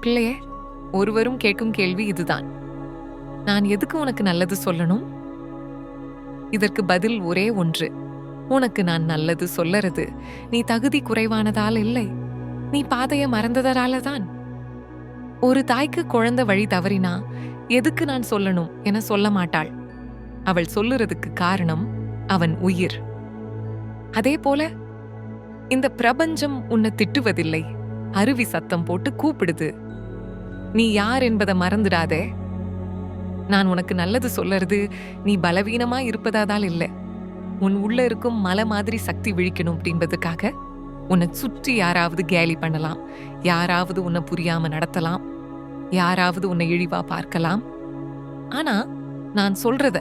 பிள்ளையே ஒருவரும் கேட்கும் கேள்வி இதுதான். நான் எதுக்கு உனக்கு நல்லது சொல்லணும்? இதற்கு பதில் ஒரே ஒன்று. உனக்கு நான் நல்லது சொல்லறது. நீ தகுதி குறைவானதால் இல்லை. நீ பாதைய மறந்ததரால தான் ஒரு தாய்க்கு குழந்தை வழி தவறினா எதுக்கு நான் சொல்லணும் என சொல்ல மாட்டாள். அவள் சொல்லுறதுக்கு காரணம் அவன் உயிர். அதே போல இந்த பிரபஞ்சம் உன்னை திட்டுவதில்லை. அருவி சத்தம் போட்டு கூப்பிடுது. நீ யார் என்பதை மறந்துடாதே. நான் உனக்கு நல்லது சொல்லறது நீ பலவீனமா இருப்பதாதால் இல்லை. உன் உள்ள இருக்கும் மலை மாதிரி சக்தி விழிக்கணும் அப்படின்றதுக்காக உன்னை சுற்றி யாராவது கேலி பண்ணலாம். யாராவது உன்னை புரியாம நடத்தலாம். யாராவது உன்னை இழிவா பார்க்கலாம். ஆனா நான் சொல்றத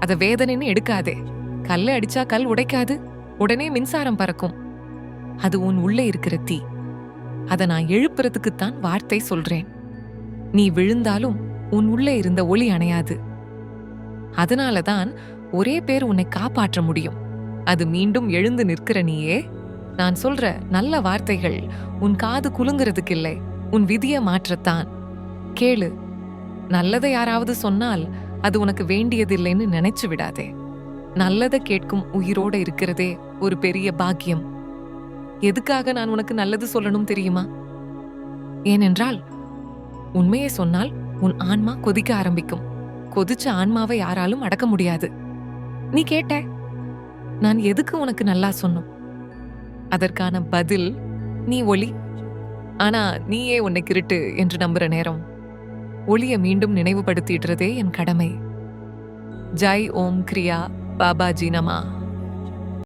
அதை வேதனைன்னு எடுக்காதே. கல்லை அடிச்சா கல் உடைக்காது. உடனே மின்சாரம் பறக்கும். அது உன் உள்ளே இருக்கிற தீ. அதை நான் எழுப்புறதுக்குத்தான் வார்த்தை சொல்றேன். நீ விழுந்தாலும் உன் உள்ளே இருந்த ஒளி அணையாது. அதனாலதான் ஒரே பேர் உன்னை காப்பாற்ற முடியும். அது மீண்டும் எழுந்து நிற்கிற நீயே. நான் சொல்ற நல்ல வார்த்தைகள் உன் காது குலுங்குறதுக்கு இல்லை உன் விதிய மாற்றத்தான். கேளு நல்லதை யாராவது சொன்னால் அது உனக்கு வேண்டியதில்லைன்னு நினைச்சு விடாதே. நல்லதை கேட்கும் உயிரோட இருக்கிறதே ஒரு பெரிய பாக்கியம். எதுக்காக நான் உனக்கு நல்லது சொல்லணும் தெரியுமா? ஏனென்றால் உண்மையை சொன்னால் உன் ஆன்மா கொதிக்க ஆரம்பிக்கும். கொதிச்ச ஆன்மாவை யாராலும் அடக்க முடியாது. நீ கேட்ட நான் எதுக்கு உனக்கு நல்லா சொன்னோம்? அதற்கான பதில் நீ ஒளி. ஆனா நீயே உன்னை கிருட்டு என்று நம்புற நேரம். ஒளிய மீண்டும் நினைவுபடுத்திடுறதே என் கடமை. ஜெய் ஓம் கிரியா பாபாஜி நமா.